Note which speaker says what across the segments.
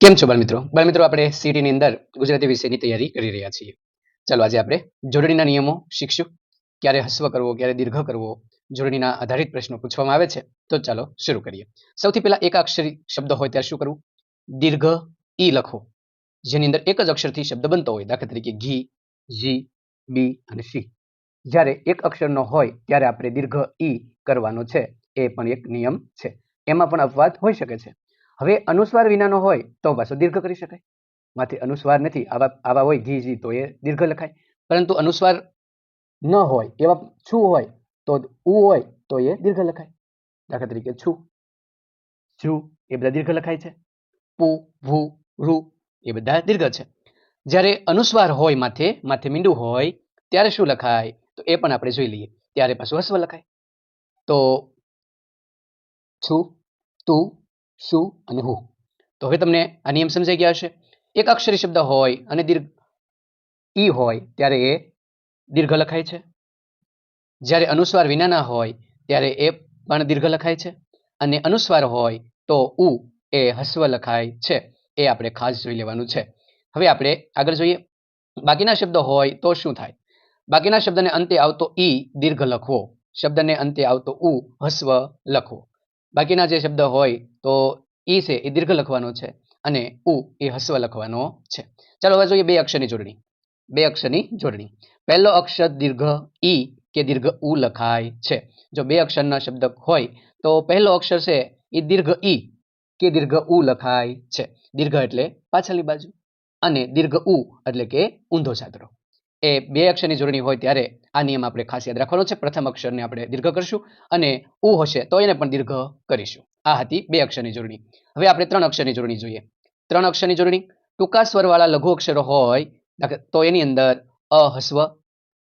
Speaker 1: કેમ છો બાળમિત્રો? બાળમિત્રો, આપણે સીટીની અંદર ગુજરાતી વિષયની તૈયારી કરી રહ્યા છીએ. ચાલો આજે આપણે જોડણીના નિયમો શીખશું. ક્યારે હસ્વ કરવો, ક્યારે દીર્ઘ કરવો, જોડણીના આધારિત પ્રશ્નો પૂછવામાં આવે છે. તો ચાલો શરૂ કરીએ. સૌથી પહેલા એક અક્ષરી શબ્દ હોય ત્યારે શું કરવું? દીર્ઘ ઈ લખો. જેની અંદર એક જ અક્ષરથી શબ્દ બનતો હોય. દાખલા તરીકે ઘી જી બી અને સી. જ્યારે એક અક્ષરનો હોય ત્યારે આપણે દીર્ઘ ઈ કરવાનો છે. એ પણ એક નિયમ છે. એમાં પણ અપવાદ હોઈ શકે છે. હવે અનુસ્વાર વિનાનો હોય તો પાછો દીર્ઘ કરી શકાય. માથે અનુસ્વાર નથી, આવા આવા હોય ઘી, જી, તો એ દીર્ઘ લખાય. પરંતુ અનુસ્વાર ન હોય, એવા છું હોય, તો ઉ હોય, તો એ દીર્ઘ લખાય. દાખલા તરીકે છું જુ એ બધા દીર્ઘ લખાય છે. પુ, ભૂ રુ એ બધા દીર્ઘ છે. જ્યારે અનુસ્વાર હોય માથે માથે મીંડું હોય, ત્યારે શું લખાય? તો એ પણ આપણે જોઈ લઈએ. ત્યારે પાછું હસ્વ લખાય. તો છું, તું શું અને હું? તો હવે તમને આ નિયમ સમજાઈ ગયા હશે. એક અક્ષરી શબ્દ હોય અને દીર્ઘ ઈ હોય ત્યારે એ દીર્ઘ લખાય છે. જ્યારે અનુસ્વાર વિનાના હોય ત્યારે એ પણ દીર્ઘ લખાય છે. અને અનુસ્વાર હોય તો ઉ, એ હસ્વ લખાય છે. એ આપણે ખાસ જોઈ લેવાનું છે. હવે આપણે આગળ જોઈએ. બાકીના શબ્દો હોય તો શું થાય? બાકીના શબ્દને અંતે આવતો ઈ દીર્ઘ લખવો. શબ્દને અંતે આવતો ઉ, હસ્વ લખવો. બાકીના જે શબ્દ હોય તો ઈ છે, એ દીર્ઘ લખવાનો છે અને ઉ એ હસ્વ લખવાનો છે. ચાલો હવે જોઈએ બે અક્ષરની જોડણી. બે અક્ષરની જોડણી. પહેલો અક્ષર દીર્ઘ ઈ કે દીર્ઘ ઉ લખાય છે. જો બે અક્ષરના શબ્દ હોય તો પહેલો અક્ષર છે એ દીર્ઘ ઈ કે દીર્ઘ ઉ લખાય છે. દીર્ઘ એટલે પાછળની બાજુ અને દીર્ઘ ઉ એટલે કે ઊંધો છાતરો એ બે અક્ષરની જોડણી હોય ત્યારે આ નિયમ આપણે ખાસ યાદ રાખવાનો છે. પ્રથમ અક્ષરને આપણે દીર્ઘ કરશું અને ઉ હશે તો એને પણ દીર્ઘ કરીશું. આ હતી બે અક્ષરની જોડણી. હવે આપણે ત્રણ અક્ષરની જોડણી જોઈએ. ત્રણ અક્ષરની જોડણી. ટૂંકા સ્વરવાળા લઘુ અક્ષરો હોય તો એની અંદર અ, હસ્વ,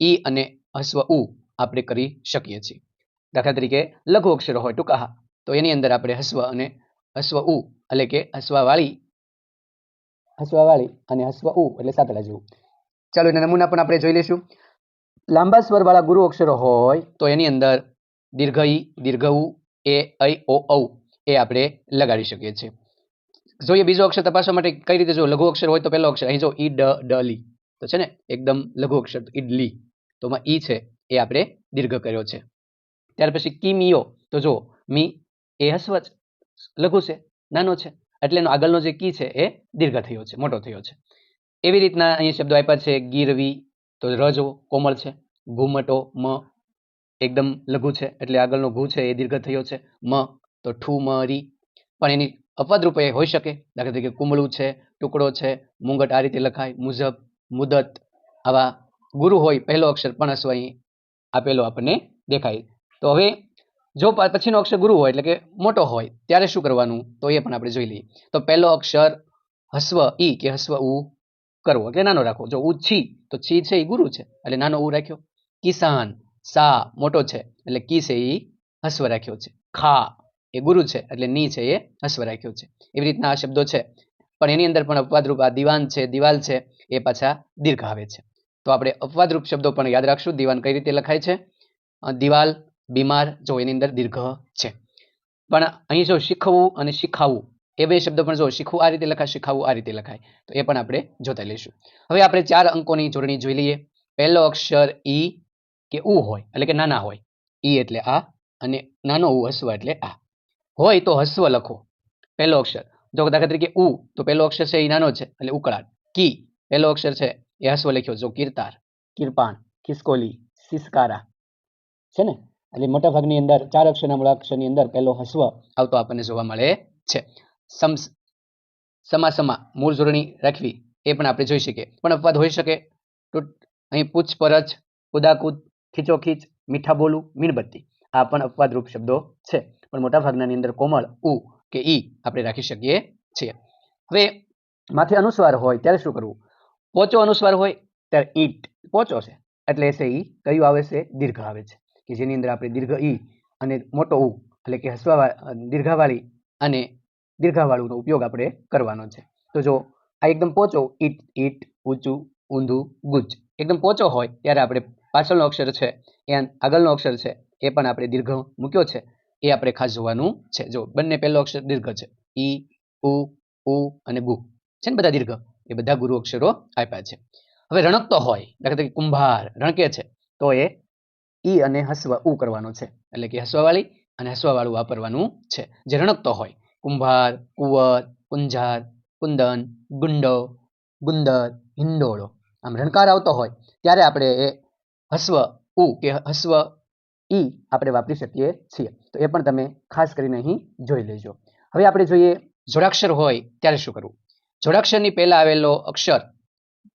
Speaker 1: ઈ અને હસ્વ ઉ આપણે કરી શકીએ છીએ. દાખલા તરીકે લઘુ અક્ષરો હોય ટૂંકા તો એની અંદર આપણે હસ્વ અને હસ્વ ઉ, એટલે કે હસવાવાળી હસવાવાળી અને હસ્વ ઉ, એટલે સાતડા જેવું. ચાલો એના નમૂના પણ આપણે જોઈ લઈશું. લાંબા સ્વરવાળા ગુરુ અક્ષરો હોય, તો એની અંદર દીર્ઘ ઈ દીર્ઘ ઉ એ ઐ ઓ ઔ એ આપણે લગાડી શકીએ છીએ. જોઈએ બીજો અક્ષર તપાસવા માટે કઈ રીતે જો લઘુ અક્ષર હોય તો પહેલો અક્ષર, અહીં જો ઈ, ડ ડ, લી, તો છે ને એકદમ લઘુ અક્ષર ઈડલી તો માં ઈ છે, એ આપણે દીર્ઘ કર્યો છે. ત્યાર પછી કિમિયો તો જો મી, એ હસ્વચ લઘુ છે, નાનો છે, એટલે એનો આગળનો જે કી છે, એ દીર્ઘ થયો છે, મોટો થયો છે. એવી રીતના અહીં શબ્દો આપ્યા છે, ગીરવી તો રજો કોમળ છે. ઘુમટો, મ એકદમ લઘુ છે, એટલે આગળનો ઘુ છે એ દીર્ઘ થયો છે. મ તો ઠુ મ રી પણ એની અપવાદ રૂપે હોઈ શકે. દાખલા તરીકે કુમળું છે, ટુકડો છે, મુંગટ આ રીતે લખાય. મુજબ, મુદત. આવા ગુરુ હોય, પહેલો અક્ષર પણ અશ્વ અહીં આપેલો આપણને દેખાય. તો હવે, જો પછીનો અક્ષર ગુરુ હોય, એટલે કે મોટો હોય, ત્યારે શું કરવાનું? તો એ પણ આપણે જોઈ લઈએ. તો પહેલો અક્ષર હસ્વ ઈ કે હસ્વ ઉ. કરવો એટલે નાનો રાખવો. જો ઉ છી, તો છી છે એ ગુરુ છે. એટલે નાનો ઉ રાખ્યો. કિસાન, સા મોટો છે. એટલે કી છે એ હસ્વ રાખ્યો છે. ખા એ ગુરુ છે. એટલે ની છે એ હસ્વ રાખ્યો છે. એવી રીતના આ શબ્દો છે. પણ એની અંદર પણ અપવાદરૂપ આ દિવાન છે, દિવાલ છે, એ પાછા દીર્ઘ આવે છે. તો આપણે અપવાદરૂપ શબ્દો પણ યાદ રાખશું. દિવાન કઈ રીતે લખાય છે? દિવાલ, બીમાર, જો એની અંદર દીર્ઘ છે. પણ અહીં જો શીખવું અને શીખાવવું એ બે શબ્દો પણ જો શીખવું આ રીતે લખાય શીખાવવું આ રીતે લખાય, તો એ પણ આપણે જોતા લઈશું. હવે આપણે ચાર અંકોની જોડણી જોઈ લઈએ. પહેલો અક્ષર ઈ કે ઉ હોય, એટલે કે નાના હોય. ઈ એટલે આ અને નાનો ઉ હસ્વ એટલે આ. હોય તો હસ્વ લખો. પહેલો અક્ષર. જો દાખલા તરીકે ઉ, તો પહેલો અક્ષર છે એ નાનો છે, એટલે ઉકળાટ. કી. પહેલો અક્ષર છે એ હસ્વ લખ્યો. જો કીર્તાર કિરપાણ ખિસકોલી સિસકારા. છે ને? એટલે મોટા ભાગની અંદર ચાર અક્ષરના મૂળાક્ષરની અંદર પહેલો હસ્વ આવતો આપણને જોવા મળે છે. સમ સમા સમા મૂળ જોડણી રાખવી એ પણ આપણે જોઈ શકીએ. પણ અપવાદ હોઈ શકે તો અહીં પૂછપરછ કુદાકુદ ખીચોખીચ મીઠા બોલું મીણબત્તી આ પણ અપવાદરૂપ શબ્દો છે. પણ મોટાભાગનાની અંદર કોમળ, ઉ કે ઈ આપણે રાખી શકીએ છીએ. હવે માથે અનુસ્વાર હોય ત્યારે શું કરવું? પોચો અનુસ્વાર હોય ત્યારે ઈટ પોચો છે. એટલે છે ઈ કયું આવે છે? દીર્ઘ આવે છે. કે જેની અંદર આપણે દીર્ઘ ઈ અને મોટો ઉ એટલે કે હસવા દીર્ઘાવાળી અને દીર્ઘાવાળુંનો ઉપયોગ આપણે કરવાનો છે. તો જો આ એકદમ પોચો, ઈટ ઈટ, ઊંચું, ઊંધું ગુજ એકદમ પોચો હોય ત્યારે આપણે પાછળનો અક્ષર છે એ આગળનો અક્ષર છે એ પણ આપણે દીર્ઘ મૂક્યો છે. એ આપણે ખાસ જોવાનું છે. જો બંને પહેલો અક્ષર દીર્ઘ છે. ઈ, ઉ ઉ અને ગુ છે ને બધા દીર્ઘ? એ બધા ગુરુ અક્ષરો આપ્યા છે. હવે રણકતો હોય, દાખલા તરીકે કુંભાર, રણકે છે, તો એ ઈ અને હસવા ઉ કરવાનો છે. એટલે કે હસવાવાળી અને હસવાવાળું વાપરવાનું છે. જે રણકતો હોય કુંભાર, કુંવર, કુંજાર, કુંદન, ગુંડો, ગુંદર, હિંડોળો આમ રણકાર આવતો હોય ત્યારે આપણે એ હસ્વ ઉ કે હસ્વ ઈ આપણે વાપરી શકીએ છીએ. તો એ પણ તમે ખાસ કરીને અહીં જોઈ લેજો. હવે આપણે જોઈએ જોડાક્ષર હોય ત્યારે શું કરવું? જોડાક્ષરની પહેલા આવેલો અક્ષર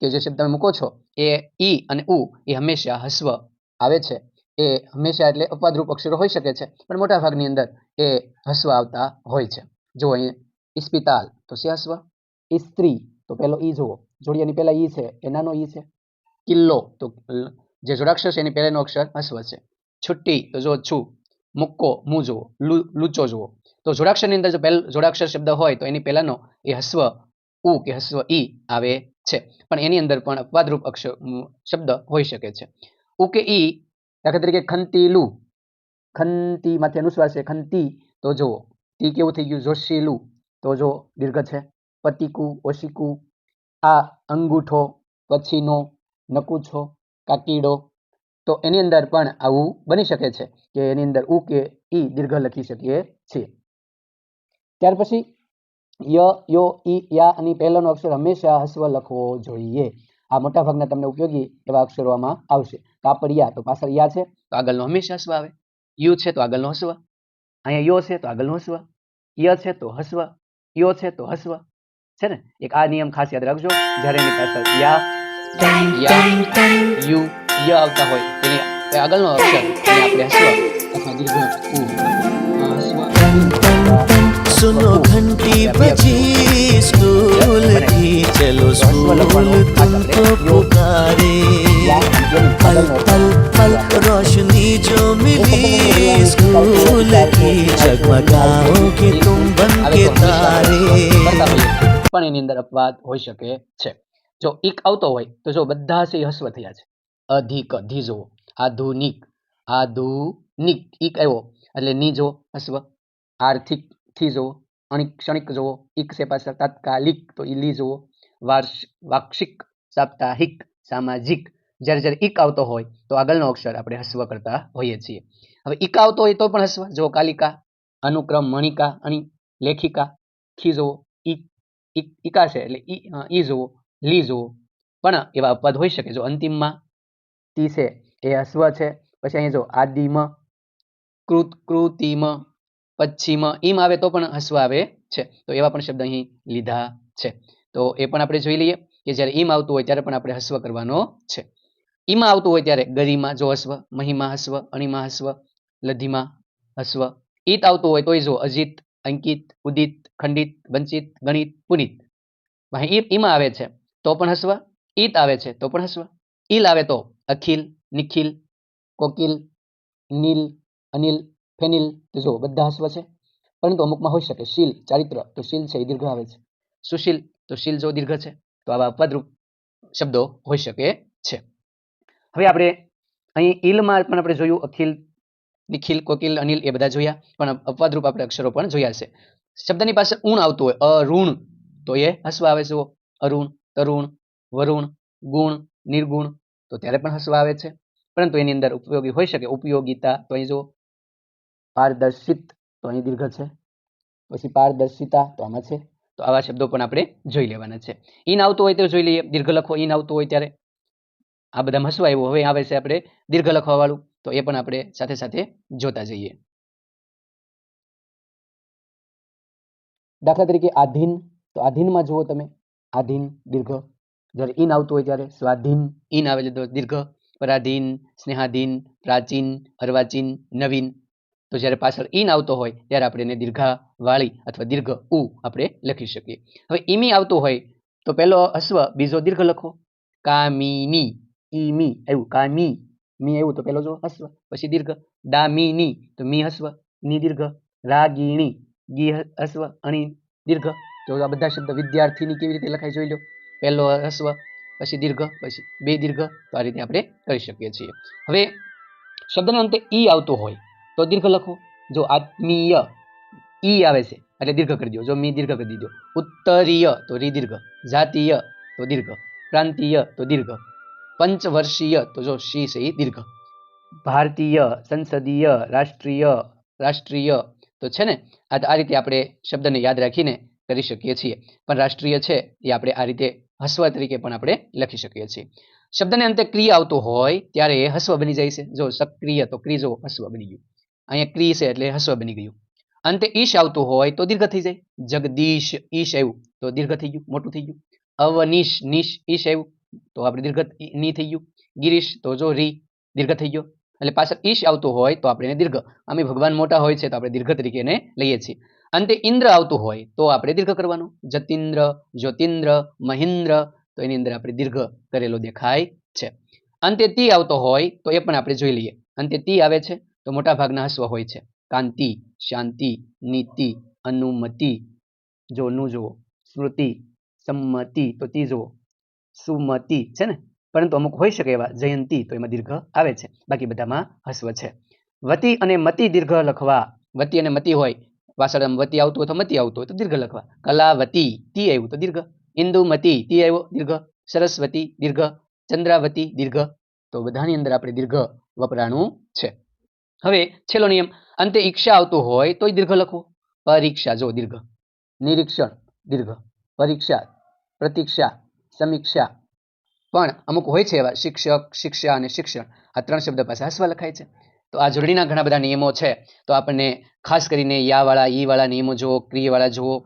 Speaker 1: કે જે શબ્દ તમે મૂકો છો એ ઈ અને ઉ એ હંમેશા હસ્વ આવે છે. એ હંમેશા એટલે અપવાદરૂપ અક્ષરો હોઈ શકે છે, પણ મોટા ભાગની અંદર એ હસ્વ આવતા હોય છે. જો અહીં ઇસ્પિતાલ તો છે હસ્વ ઇસ્ત્રી તો પહેલો ઈ જુઓ. જોડિયાની પહેલાં ઈ છે, એ ઈ છે. કિલ્લો, તો જે જોડાક્ષર છે એની પહેલાંનો અક્ષર હસ્વ છે. છુટ્ટી, તો જો છું. મુક્કો, મું જુઓ. લૂચો જુઓ. તો જોડાક્ષરની અંદર જો પહેલ જોડાક્ષર શબ્દ હોય, તો એની પહેલાંનો એ હસ્વ ઉ કે હસ્વ ઈ આવે છે. પણ એની અંદર પણ અપવાદરૂપ અક્ષર શબ્દ હોઈ શકે છે. ઉ કે ઈ દાખલા તરીકે ખંતીલું. ખંતી માંથી અનુસ્વાર છે, ખંતી. તો જુઓ. તી કેવું થઈ ગયું? જોશીલું. તો જો, દીર્ઘ છે. પતિકુ, ઓશિકુ, આ અંગૂઠો, પછીનો, નકુછો, કાકીડો. તો એની અંદર પણ આવું બની શકે છે કે એની અંદર ઉ કે ઈ દીર્ઘ લખી શકીએ છીએ. ત્યાર પછી, ય, યો, ઈ, યા અને પહેલાનો અક્ષર હંમેશા હસ્વ લખવો જોઈએ. આ મોટા ભાગના તમને ઉપયોગી એવા અક્ષરોમાં આવશે. કાપડિયા તો પાછળ યા છે, તો આગળનો હંમેશા હસ્વ આવે. યુ છે, તો આગળનો હસ્વ. અહીંયા યો છે તો આગળનું હસ્વ ય છે તો હસ્વ યો છે તો હસ્વ. છે ને? એક આ નિયમ ખાસ યાદ રાખજો. જ્યારે એની પાછળ યા યા યુ ય આવતા હોય એની આગળનો અક્ષર આપણે હસ્વ. અથવા દીર્ઘ ઉ
Speaker 2: સુનો ઘંટી પછી સ્કૂલથી ચલો સ્કૂલ તુમકો પુકારે પલ પલ પલ રોશની જો મિલી સ્કૂલથી જગમગાઓ કે તુમ બન
Speaker 1: કે તારે પણ એની અંદર અપવાદ હોઈ શકે છે. જો એક આવતો હોય, તો જો બધા છે હસ્વ થયા છે. અધિક અધિ જુઓ આધુનિક આધુનિક, એક આવ્યો, એટલે ની જો હસ્વ, આર્થિક થી જુઓ અણિક્ષણિક જુઓ ઈક છે પાછળ તાત્કાલિક તો ઈ લી જુઓ, વાર્ષ, વાક્ષિક, સાપ્તાહિક, સામાજિક, જ્યારે જ્યારે ઈક આવતો હોય, તો આગળનો અક્ષર આપણે હસ્વ કરતા હોઈએ છીએ. હવે ઈક આવતો હોય તો પણ હસ્વ જો કાલિકા, અનુક્રમ, મણિકા, અણી, લેખિકા ખી જુઓ, ઈ ઈકા છે એટલે ઈ જુઓ, લી જુઓ, પણ એવા અપવાદ હોઈ શકે જો અંતિમમાં તી છે, એ હસ્વ છે, પછી અહીંયા જો આદિમ, કૃત, કૃતિમ પશ્ચિમ ઈમ આવે તો પણ હસ્વ આવે છે. તો એવા પણ શબ્દ અહીં લીધા છે. તો એ પણ આપણે જોઈ લઈએ કે જ્યારે ઈમ આવતું હોય ત્યારે પણ આપણે હસ્વ કરવાનો છે. ઈમાં આવતું હોય ત્યારે ગરિમા જો હસ્વ, મહિમા હસ્વ, અણિમા હસ્વ, લધિમા હસ્વ. ઈત આવતું હોય તોય જો અજીત, અંકિત, ઉદિત, ખંડિત, વંચિત, ગણિત, પુનિત. ઈમાં આવે છે તો પણ હસવ, ઈત આવે છે તો પણ હસવ. ઈલ આવે તો અખિલ, નિખિલ, કોકિલ, નીલ, અનિલ ફેનિલ તો જો બધા હસ્વ છે. પરંતુ અમુકમાં હોઈ શકે શીલ, ચારિત્ર તો શીલ છે, એ દીર્ઘ આવે છે. સુશીલ તો શીલ જો દીર્ઘ છે. તો આવા અપવાદરૂપ શબ્દો હોઈ શકે છે. હવે આપણે અહીં ઈલમાં પણ આપણે જોયું, અખિલ, નિખિલ, કોકિલ, અનિલ એ બધા જોયા, પણ અપવાદરૂપ આપણે અક્ષરો પણ જોયા છે. શબ્દની પાસે ઊણ આવતું હોય, અરુણ, તો એ હસવા આવે છે અરુણ, તરુણ, વરુણ, ગુણ, નિર્ગુણ, તો ત્યારે પણ હસવા આવે છે. પરંતુ એની અંદર ઉપયોગી હોઈ શકે, ઉપયોગિતા, તો અહીં જો પારદર્શિત, તો અહીં દીર્ઘ છે. પછી પારદર્શિતા તો આમાં છે. તો આવા શબ્દો પણ આપણે જોઈ લેવાના છે. ઈન આવતું હોય તો જોઈ લઈએ. દીર્ઘ લખો ઈન આવતું હોય ત્યારે. આ બધા હસવા આવ્યું. હવે આવે છે આપણે દીર્ઘ લખવાવાળું. તો એ પણ આપણે સાથે સાથે જોતા જઈએ. દાખલા તરીકે આધીન. તો આધીનમાં જુઓ તમે. આધીન, દીર્ઘ. જ્યારે ઇન આવતું હોય ત્યારે સ્વાધીન. ઇન આવે તો દીર્ઘ, પરાધીન, સ્નેહાધીન, પ્રાચીન, અર્વાચીન, નવીન. તો જ્યારે પાછળ ઇન આવતો હોય, ત્યારે આપણે એને દીર્ઘાવાળી અથવા દીર્ઘ ઉ આપણે લખી શકીએ. હવે ઈમી આવતું હોય, તો પહેલો હસ્વ બીજો દીર્ઘ લખો. કામિની ઈમી આવ્યું કામી, મી આવ્યું તો પહેલો જો હસ્વ પછી દીર્ઘ. દામિની, તો મી હસ્વની દીર્ઘ. રાગીણી, ગી હસ્વ અણી, દીર્ઘ. તો આ બધા શબ્દ વિદ્યાર્થીની કેવી રીતે લખાય જોઈ લો. પહેલો હસ્વ પછી દીર્ઘ, પછી બે દીર્ઘ, તો આ રીતે આપણે કરી શકીએ છીએ. હવે શબ્દના અંતે ઈ આવતો હોય તો દીર્ઘ લખો. જો આત્મીય ઈ આવે છે, એટલે દીર્ઘ કરી દો. જો મી દીર્ઘ કરી દીધો. ઉત્તરીય તો રી દીર્ઘ જાતીય તો દીર્ઘ. પ્રાંતીય તો દીર્ઘ. પંચવર્ષીય તો જો શી છે ઈ દીર્ઘ. ભારતીય, સંસદીય, રાષ્ટ્રીય રાષ્ટ્રીય તો છે ને, આ આ રીતે આપણે શબ્દને યાદ રાખીને કરી શકીએ છીએ. પણ રાષ્ટ્રીય છે એ આપણે આ રીતે હસ્વ તરીકે પણ આપણે લખી શકીએ છીએ. શબ્દને અંતે ક્રિય આવતો હોય ત્યારે એ હસ્વ બની જાય છે. જો સક્રિય તો ક્રિય જો હસ્વ બની ગયું. અહીંયા ક્રી છે એટલે હસ્વ બની ગયું. અંતે ઈશ આવતું હોય તો દીર્ઘ થઈ જાય. જગદીશ ઈશ આવ્યું તો દીર્ઘ થઈ ગયું, મોટું થઈ ગયું. અવનીશ નિશ ઈશ આવ્યું તો આપણે દીર્ઘની થઈ ગયું. ગિરીશ તો જો રી દીર્ઘ થઈ ગયો. એટલે પાછળ ઈશ આવતું હોય તો આપણે દીર્ઘ. અમે ભગવાન મોટા હોય છે તો આપણે દીર્ઘ તરીકે એને લઈએ છીએ. અંતે ઇન્દ્ર આવતું હોય તો આપણે દીર્ઘ કરવાનું. જતિન્દ્ર, જ્યોતિન્દ્ર, મહિન્દ્ર તો એની અંદર આપણે દીર્ઘ કરેલો દેખાય છે. અંતે તી આવતો હોય તો એ પણ આપણે જોઈ લઈએ. અંતે તી આવે છે. તો મોટા ભાગના હસ્વ હોય છે. કાંતિ, શાંતિ, નીતિ, અનુમતિ જો નું જુઓ. સ્મૃતિ, સંમતિ, તો તી જુઓ. સુમતિ છે ને? પરંતુ અમુક હોઈ શકે એવા જયંતી, તો એમાં દીર્ઘ આવે છે. બાકી બધામાં હસ્વ છે. વતી અને મતિ દીર્ઘ લખવા. વતી અને મતિ હોય. પાછળ વતી આવતું હોય તો મતિ આવતું હોય તો દીર્ઘ લખવા. કલાવતી, તી આવ્યું તો દીર્ઘ. ઇન્દુમતી, તી આવ્યો, દીર્ઘ. સરસ્વતી, દીર્ઘ. ચંદ્રાવતી, દીર્ઘ. તો બધાની અંદર આપણે દીર્ઘ વપરાણું છે. હવે છેલ્લો નિયમ, અંતે ઈક્ષા આવતું હોય તો દીર્ઘ લખવું પરીક્ષા જો દીર્ઘ. નિરીક્ષણ, દીર્ઘ. પરીક્ષા, પ્રતીક્ષા, સમીક્ષા. પણ અમુક હોય છે એવા શિક્ષક, શિક્ષા અને શિક્ષણ. આ ત્રણ શબ્દ પાસે હસવા લખાય છે. તો આ જોડણીના ઘણા બધા નિયમો છે. તો આપણને ખાસ કરીને યાવાળા, ઈવાળા નિયમો જુઓ ક્રિય વાળા જુઓ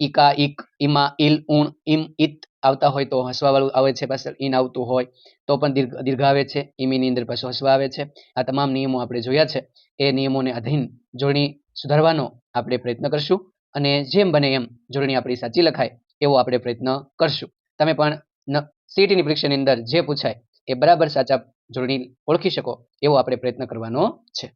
Speaker 1: ઈકા, ઈક, ઈમા ઇલ ઉણ ઇમ ઇત આવતા હોય તો હસવાવાળું આવે છે, પાછળ ઇન આવતું હોય તો પણ દીર્ઘ દીર્ઘ આવે છે, ઈમીની અંદર પાછું હસવા આવે છે. આ તમામ નિયમો આપણે જોયા છે. એ નિયમોને અધીન જોડણી સુધારવાનો આપણે પ્રયત્ન કરશું અને જેમ બને એમ જોડણી આપણી સાચી લખાય એવો આપણે પ્રયત્ન કરશું. તમે પણ સીટીની પરીક્ષાની અંદર જે પૂછાય એ બરાબર સાચા જોડણી ઓળખી શકો એવો આપણે પ્રયત્ન કરવાનો છે.